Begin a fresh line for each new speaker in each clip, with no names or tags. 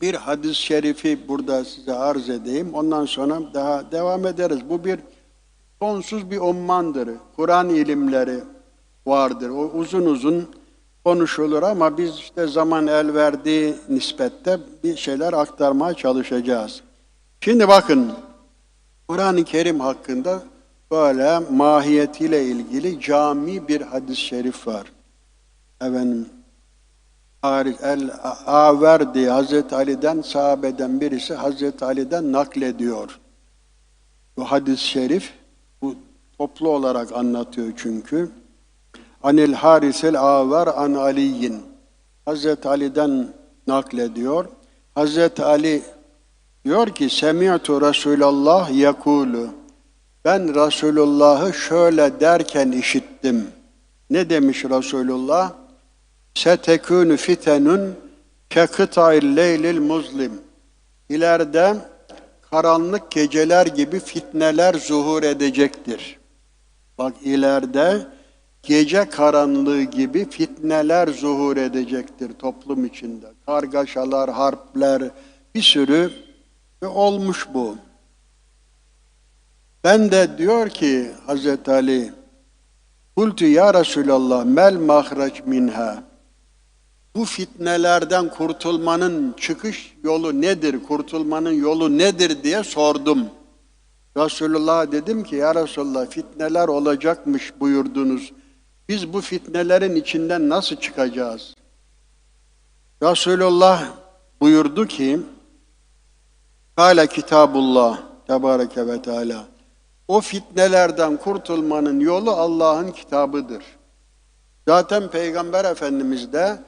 bir hadis-i şerifi burada size arz edeyim. Ondan sonra daha devam ederiz. Bu bir sonsuz bir ummandır. Kur'an ilimleri vardır. O uzun uzun konuşulur ama biz işte zaman el verdiği nispette bir şeyler aktarmaya çalışacağız. Şimdi bakın Kur'an-ı Kerim hakkında böyle mahiyetiyle ilgili cami bir hadis-i şerif var. Efendim Haris el Averdi Hazreti Ali'den sahabeden birisi Hazreti Ali'den naklediyor. Bu hadis-i şerif bu toplu olarak anlatıyor çünkü. Anil Harisel Aver an Aliyin. Hazreti Ali'den naklediyor. Hazreti Ali diyor ki Semi'tu Resulallah yekulu. Ben Resulullah'ı şöyle derken işittim. Ne demiş Resulullah? Setekûnü fitenun kekıta'il leylil muzlim. İleride karanlık geceler gibi fitneler zuhur edecektir. Bak ileride gece karanlığı gibi fitneler zuhur edecektir toplum içinde. Kargaşalar, harpler, bir sürü ve olmuş bu. Ben de diyor ki Hazreti Ali, Kultu ya Resulallah mel mahraç minha. Bu fitnelerden kurtulmanın çıkış yolu nedir, kurtulmanın yolu nedir diye sordum. Resulullah dedim ki ya Resulallah fitneler olacakmış buyurdunuz. Biz bu fitnelerin içinden nasıl çıkacağız? Resulullah buyurdu ki Kale kitabullah tebareke ve teala o fitnelerden kurtulmanın yolu Allah'ın kitabıdır. Zaten Peygamber Efendimiz de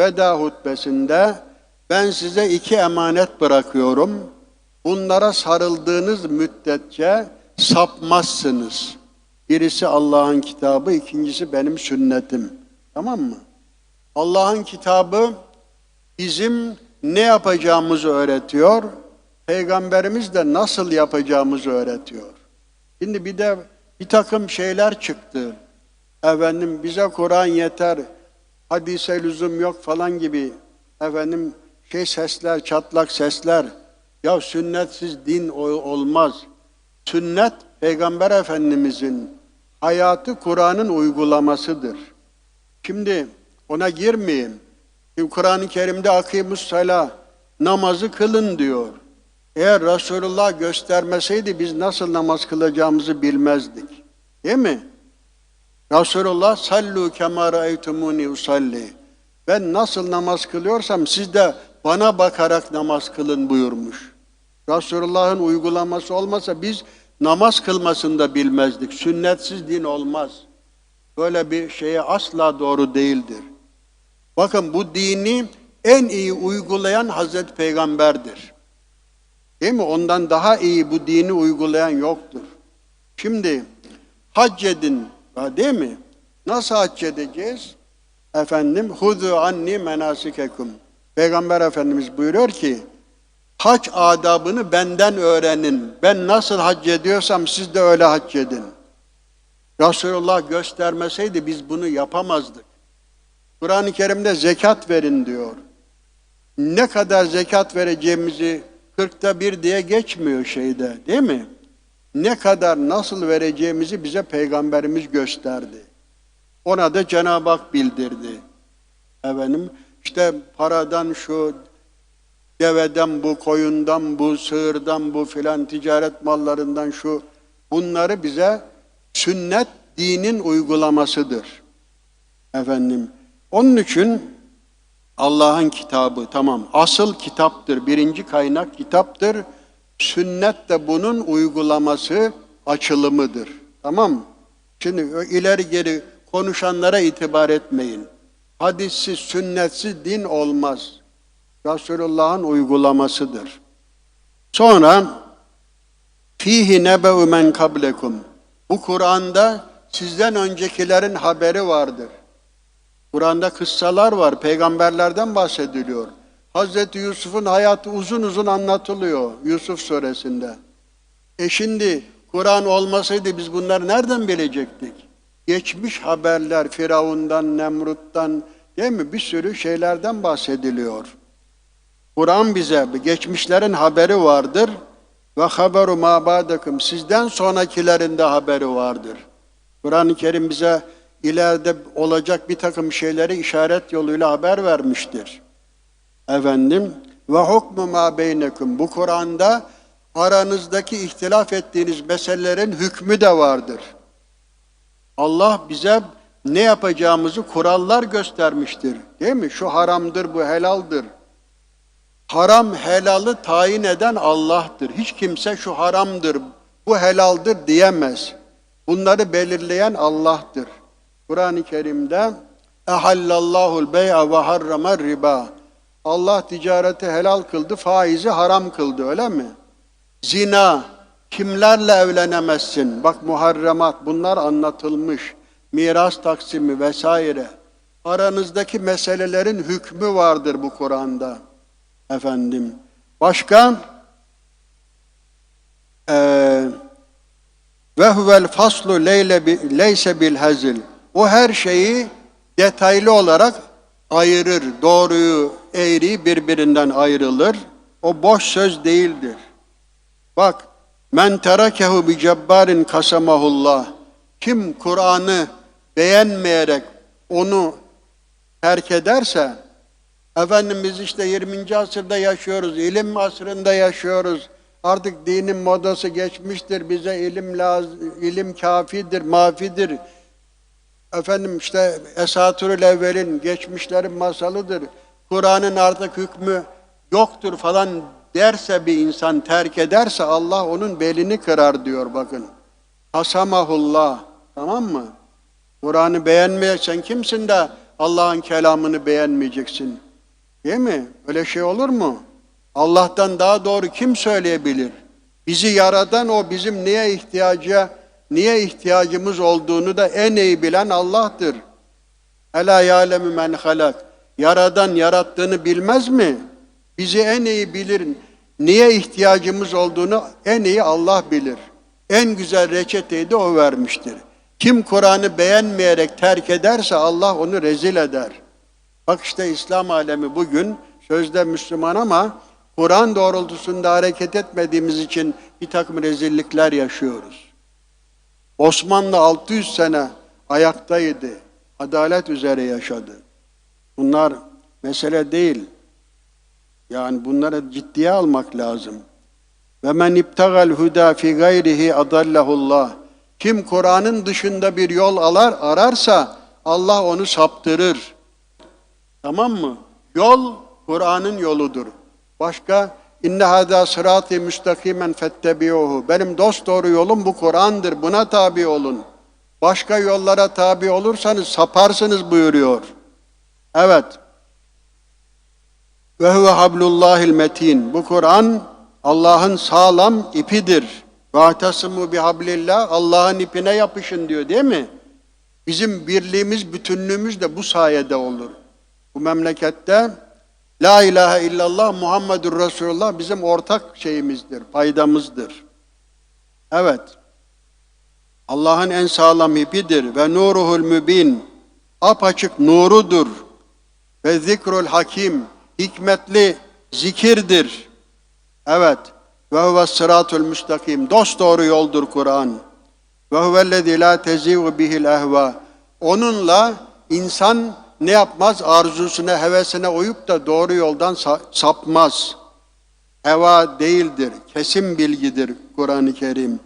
veda hutbesinde ben size iki emanet bırakıyorum. Bunlara sarıldığınız müddetçe sapmazsınız. Birisi Allah'ın kitabı, ikincisi benim sünnetim. Tamam mı? Allah'ın kitabı bizim ne yapacağımızı öğretiyor. Peygamberimiz de nasıl yapacağımızı öğretiyor. Şimdi bir de bir takım şeyler çıktı. Efendim bize Kur'an yeter, hadise lüzum yok falan gibi efendim şey sesler, çatlak sesler. Ya sünnetsiz din olmaz. Sünnet Peygamber Efendimizin hayatı Kur'an'ın uygulamasıdır. Şimdi ona girmeyeyim. Şimdi Kur'an-ı Kerim'de akimus sala namazı kılın diyor. Eğer Resulullah göstermeseydi biz nasıl namaz kılacağımızı bilmezdik. Değil mi? Resulullah sallu kema ra'eytumuni usalli. Ben nasıl namaz kılıyorsam siz de bana bakarak namaz kılın buyurmuş. Resulullah'ın uygulaması olmasa biz namaz kılmasını da bilmezdik. Sünnetsiz din olmaz. Böyle bir şeye asla doğru değildir. Bakın bu dini en iyi uygulayan Hazreti Peygamber'dir. Değil mi? Ondan daha iyi bu dini uygulayan yoktur. Şimdi hac edin, değil mi? Nasıl hac edeceğiz? Efendim, hudu anni menasikekum. Peygamber Efendimiz buyuruyor ki, hac adabını benden öğrenin. Ben nasıl hac ediyorsam siz de öyle hac edin. Resulullah göstermeseydi biz bunu yapamazdık. Kur'an-ı Kerim'de zekat verin diyor. Ne kadar zekat vereceğimizi kırkta bir diye geçmiyor şeyde değil mi? Ne kadar nasıl vereceğimizi bize Peygamberimiz gösterdi. Ona da Cenab-ı Hak bildirdi. Efendim işte paradan şu, deveden bu, koyundan bu, sığırdan bu filan ticaret mallarından şu bunları bize sünnet dinin uygulamasıdır. Efendim onun için Allah'ın kitabı tamam asıl kitaptır. Birinci kaynak kitaptır. Sünnet de bunun uygulaması açılımıdır. Tamam mı? Şimdi ileri geri konuşanlara itibar etmeyin. Hadissiz, sünnetsiz din olmaz. Resulullah'ın uygulamasıdır. Sonra fihi nebe'u men kablekum. Bu Kur'an'da sizden öncekilerin haberi vardır. Kur'an'da kıssalar var, peygamberlerden bahsediliyor. Hazreti Yusuf'un hayatı uzun uzun anlatılıyor Yusuf suresinde. E şimdi Kur'an olmasaydı biz bunları nereden bilecektik? Geçmiş haberler Firavun'dan, Nemrut'tan değil mi? Bir sürü şeylerden bahsediliyor. Kur'an bize geçmişlerin haberi vardır ve haberu ma ba'dakum sizden sonrakilerin de haberi vardır. Kur'an-ı Kerim bize ileride olacak bir takım şeyleri işaret yoluyla haber vermiştir. Efendim ve hukmu ma beynekum bu Kur'an'da aranızdaki ihtilaf ettiğiniz meselelerin hükmü de vardır. Allah bize ne yapacağımızı kurallar göstermiştir. Değil mi? Şu haramdır, bu helaldir. Haram helalı tayin eden Allah'tır. Hiç kimse şu haramdır, bu helaldir diyemez. Bunları belirleyen Allah'tır. Kur'an-ı Kerim'de ehallallahul bey'a ve harrama riba. Allah ticareti helal kıldı, faizi haram kıldı öyle mi? Zina, kimlerle evlenemezsin? Bak muharremat bunlar anlatılmış. Miras taksimi vesaire. Aranızdaki meselelerin hükmü vardır bu Kur'an'da. Efendim. Başka? Ee, ve huvel faslu leyle bi- leyse bil hazil. O her şeyi detaylı olarak ayırır. Doğruyu, eğriyi birbirinden ayrılır. O boş söz değildir. Bak, men terakehu bi cebbarin kasamahullah. Kim Kur'an'ı beğenmeyerek onu terk ederse, efendim biz işte 20. asırda yaşıyoruz, ilim asrında yaşıyoruz. Artık dinin modası geçmiştir, bize ilim lazım, ilim kafidir, mafidir. Efendim işte Esatürül Evvel'in, geçmişlerin masalıdır. Kur'an'ın artık hükmü yoktur falan derse bir insan terk ederse Allah onun belini kırar diyor bakın. Hasamahullah. Tamam mı? Kur'an'ı beğenmeyeceksen kimsin de Allah'ın kelamını beğenmeyeceksin? Değil mi? Öyle şey olur mu? Allah'tan daha doğru kim söyleyebilir? Bizi yaradan o bizim niye ihtiyacı, niye ihtiyacımız olduğunu da en iyi bilen Allah'tır. Ela ya'lemu men halak. Yaradan yarattığını bilmez mi? Bizi en iyi bilir. Niye ihtiyacımız olduğunu en iyi Allah bilir. En güzel reçeteyi de o vermiştir. Kim Kur'an'ı beğenmeyerek terk ederse Allah onu rezil eder. Bak işte İslam alemi bugün sözde Müslüman ama Kur'an doğrultusunda hareket etmediğimiz için bir takım rezillikler yaşıyoruz. Osmanlı 600 sene ayaktaydı. Adalet üzere yaşadı. Bunlar mesele değil. Yani bunları ciddiye almak lazım. Ve men ibtagal huda fi gayrihi adallahullah. Kim Kur'an'ın dışında bir yol alar ararsa Allah onu saptırır. Tamam mı? Yol Kur'an'ın yoludur. Başka inne hada sırati müstakimen fettebi'uhu. Benim dost doğru yolum bu Kur'an'dır. Buna tabi olun. Başka yollara tabi olursanız saparsınız buyuruyor. Evet. Ve huve hablullahil metin. Bu Kur'an Allah'ın sağlam ipidir. Ve atasimu bihablillah. Allah'ın ipine yapışın diyor değil mi? Bizim birliğimiz, bütünlüğümüz de bu sayede olur. Bu memlekette La ilahe illallah Muhammedur Resulullah bizim ortak şeyimizdir, paydamızdır. Evet. Allah'ın en sağlam ipidir ve nuruhul mübin. Apaçık nurudur. Ve zikrul hakim. Hikmetli zikirdir. Evet. Ve huve sıratul müstakim. Dost doğru yoldur Kur'an. Ve huvellezî lâ tezivu bihil ehva. Onunla insan ne yapmaz? Arzusuna, hevesine uyup da doğru yoldan sa- sapmaz. Heva değildir. Kesin bilgidir Kur'an-ı Kerim.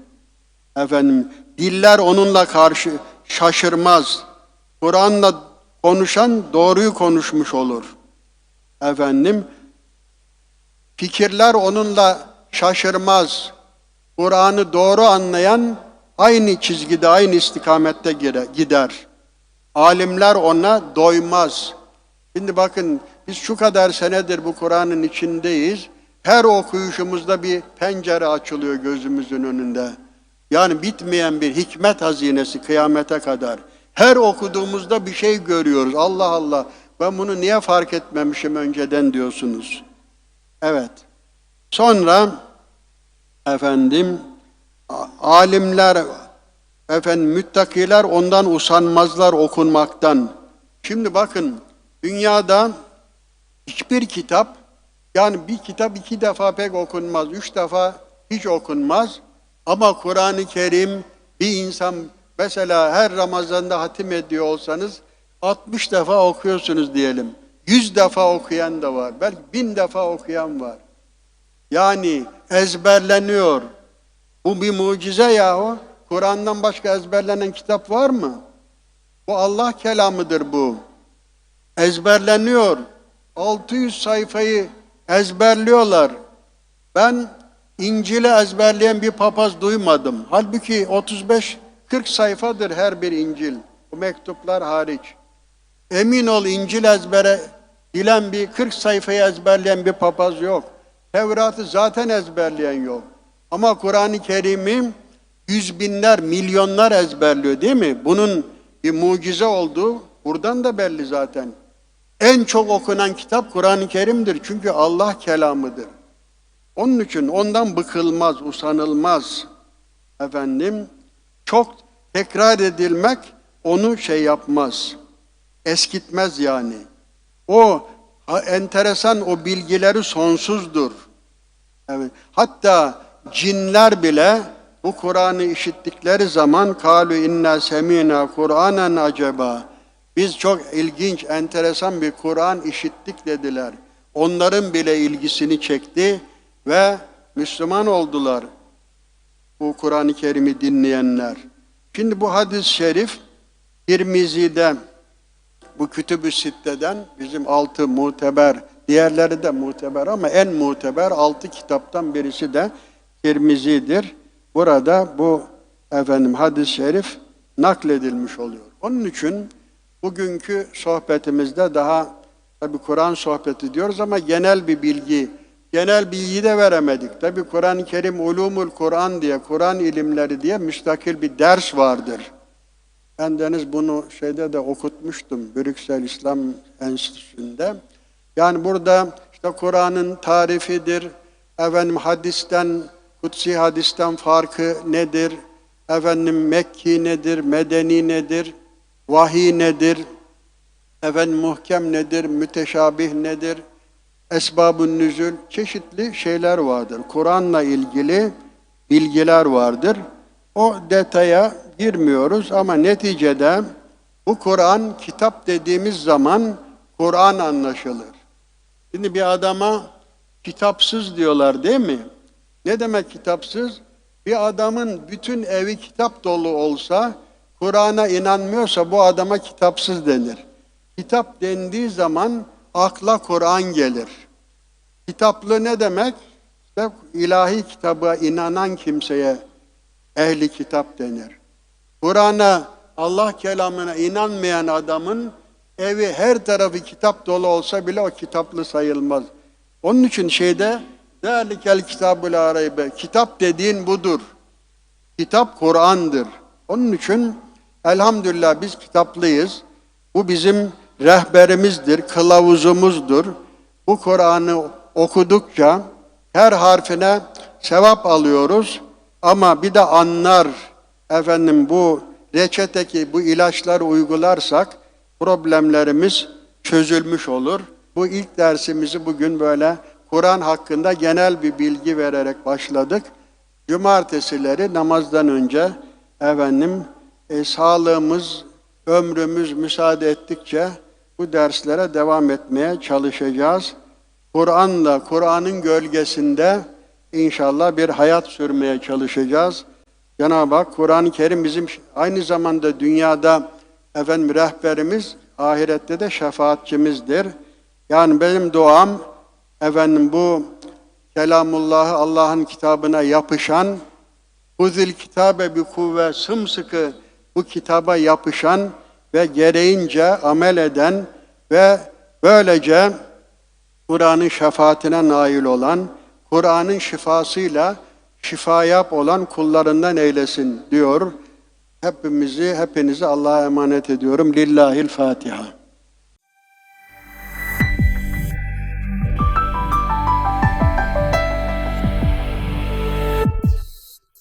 Efendim, diller onunla karşı şaşırmaz. Kur'an'la konuşan doğruyu konuşmuş olur. Efendim, fikirler onunla şaşırmaz. Kur'an'ı doğru anlayan aynı çizgide, aynı istikamette gider. Alimler ona doymaz. Şimdi bakın biz şu kadar senedir bu Kur'an'ın içindeyiz. Her okuyuşumuzda bir pencere açılıyor gözümüzün önünde. Yani bitmeyen bir hikmet hazinesi kıyamete kadar. Her okuduğumuzda bir şey görüyoruz. Allah Allah ben bunu niye fark etmemişim önceden diyorsunuz. Evet. Sonra efendim alimler efendim müttakiler ondan usanmazlar okunmaktan. Şimdi bakın dünyada hiçbir kitap Yani bir kitap iki defa pek okunmaz, üç defa hiç okunmaz. Ama Kur'an-ı Kerim bir insan mesela her Ramazan'da hatim ediyor olsanız 60 defa okuyorsunuz diyelim. 100 defa okuyan da var. Belki bin defa okuyan var. Yani ezberleniyor. Bu bir mucize yahu. Kur'an'dan başka ezberlenen kitap var mı? Bu Allah kelamıdır bu. Ezberleniyor. 600 sayfayı ezberliyorlar. Ben İncil'i ezberleyen bir papaz duymadım. Halbuki 35-40 sayfadır her bir İncil. Bu mektuplar hariç. Emin ol İncil ezbere bilen bir 40 sayfayı ezberleyen bir papaz yok. Tevrat'ı zaten ezberleyen yok. Ama Kur'an-ı Kerim'i yüz binler, milyonlar ezberliyor değil mi? Bunun bir mucize olduğu buradan da belli zaten. En çok okunan kitap Kur'an-ı Kerim'dir. Çünkü Allah kelamıdır. Onun için ondan bıkılmaz, usanılmaz. Efendim, çok tekrar edilmek onu şey yapmaz. Eskitmez yani. O enteresan o bilgileri sonsuzdur. Evet. Hatta cinler bile bu Kur'an'ı işittikleri zaman kalu inna semina Kur'anen acaba. Biz çok ilginç, enteresan bir Kur'an işittik dediler. Onların bile ilgisini çekti ve Müslüman oldular. Bu Kur'an-ı Kerim'i dinleyenler. Şimdi bu hadis-i şerif Tirmizi'de bu kütüb-ü sitteden bizim altı muteber, diğerleri de muteber ama en muteber altı kitaptan birisi de Tirmizi'dir. Burada bu efendim hadis-i şerif nakledilmiş oluyor. Onun için bugünkü sohbetimizde daha tabi Kur'an sohbeti diyoruz ama genel bir bilgi, genel bilgi de veremedik. Tabi Kur'an-ı Kerim Ulumul Kur'an diye, Kur'an ilimleri diye müstakil bir ders vardır. Ben deniz bunu şeyde de okutmuştum Brüksel İslam Enstitüsü'nde. Yani burada işte Kur'an'ın tarifidir, efendim hadisten, kutsi hadisten farkı nedir, efendim Mekki nedir, Medeni nedir, vahiy nedir, efendim muhkem nedir, müteşabih nedir, esbabun nüzül, çeşitli şeyler vardır. Kur'an'la ilgili bilgiler vardır. O detaya girmiyoruz ama neticede bu Kur'an kitap dediğimiz zaman Kur'an anlaşılır. Şimdi bir adama kitapsız diyorlar değil mi? Ne demek kitapsız? Bir adamın bütün evi kitap dolu olsa, Kur'an'a inanmıyorsa bu adama kitapsız denir. Kitap dendiği zaman akla Kur'an gelir. Kitaplı ne demek? İşte ilahi kitaba inanan kimseye ehli kitap denir. Kur'an'a, Allah kelamına inanmayan adamın evi her tarafı kitap dolu olsa bile o kitaplı sayılmaz. Onun için şeyde Zalikel kitabul araybe. Kitap dediğin budur. Kitap Kur'an'dır. Onun için elhamdülillah biz kitaplıyız. Bu bizim rehberimizdir, kılavuzumuzdur. Bu Kur'an'ı okudukça her harfine sevap alıyoruz. Ama bir de anlar efendim bu reçeteki bu ilaçları uygularsak problemlerimiz çözülmüş olur. Bu ilk dersimizi bugün böyle Kur'an hakkında genel bir bilgi vererek başladık. Cumartesileri namazdan önce efendim e, sağlığımız, ömrümüz müsaade ettikçe bu derslere devam etmeye çalışacağız. Kur'an'la, Kur'an'ın gölgesinde inşallah bir hayat sürmeye çalışacağız. Cenab-ı Hak Kur'an-ı Kerim bizim aynı zamanda dünyada efendim rehberimiz, ahirette de şefaatçimizdir. Yani benim duam efendim bu kelamullahı Allah'ın kitabına yapışan, huzil kitabe bir kuvve sımsıkı bu kitaba yapışan ve gereğince amel eden ve böylece Kur'an'ın şefaatine nail olan, Kur'an'ın şifasıyla şifa yap olan kullarından eylesin diyor. Hepimizi, hepinizi Allah'a emanet ediyorum. Lillahil Fatiha.